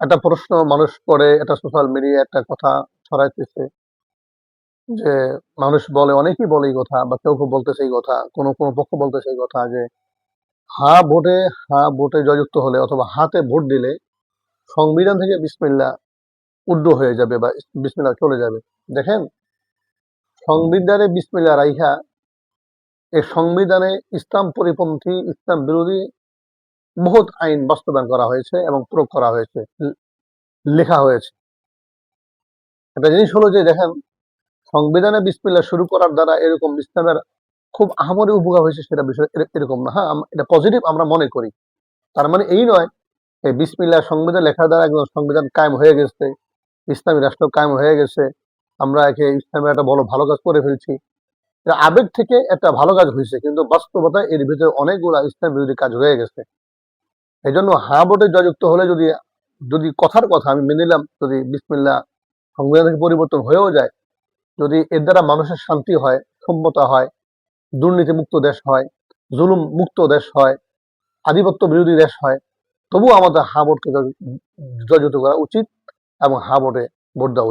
একটা প্রশ্ন মানুষ করে, এটা সোশ্যাল মিডিয়া একটা কথা ছড়াইতেছে যে মানুষ বলে, অনেকেই বলে এই কথা বা কেউ কেউ বলতেছে এই কথা, কোন কোন পক্ষ বলতেছে এই কথা যে হা ভোটে হা ভোটে জয়যুক্ত হলে অথবা হাতে ভোট দিলে সংবিধান থেকে বিসমিল্লা উড্ড হয়ে যাবে বা বিসমিল্লা চলে যাবে। দেখেন, সংবিধানে বিসমিল্লা রাইহা এই সংবিধানে ইসলাম পরিপন্থী, ইসলাম বিরোধী বহুত আইন বাস্তবায়ন করা হয়েছে এবং প্রয়োগ করা হয়েছে, লেখা হয়েছে। একটা জিনিস হলো যে, দেখেন, সংবিধানে বিসমিল্লা শুরু করার দ্বারা এরকম ইসলামের খুব আহামরি উপকার হয়েছে সেটা বিষয় এরকম না। হ্যাঁ এটা পজিটিভ আমরা মনে করি। তার মানে এই নয়, এই বিসমিল্লা সংবিধান লেখার দ্বারা একদম সংবিধান কায়েম হয়ে গেছে, ইসলামী রাষ্ট্র কায়েম হয়ে গেছে, আমরা একে ইসলামের একটা বড় ভালো কাজ করে ফেলছি। আবেগ থেকে একটা ভালো কাজ হয়েছে, কিন্তু বাস্তবতা এর ভিতরে অনেকগুলা ইসলাম বিরোধী কাজ হয়ে গেছে। এই জন্য হা ভোটে জয়যুক্ত হলে যদি যদি কথার কথা আমি মেনে নিলাম, যদি বিসমিল্লা সংবিধান থেকে পরিবর্তন হয়েও যায়, যদি এর দ্বারা মানুষের শান্তি হয় সম্মতা হয় দুর্নীতি মুক্ত দেশ হয় জুলুম মুক্ত দেশ হয়, আধিপত্য বিরোধী দেশ হয় তবু আমাদের হা ভোটকে জয়- জয়যুক্ত করা উচিত এবং হা ভোটে ভোট দেওয়া উচিত।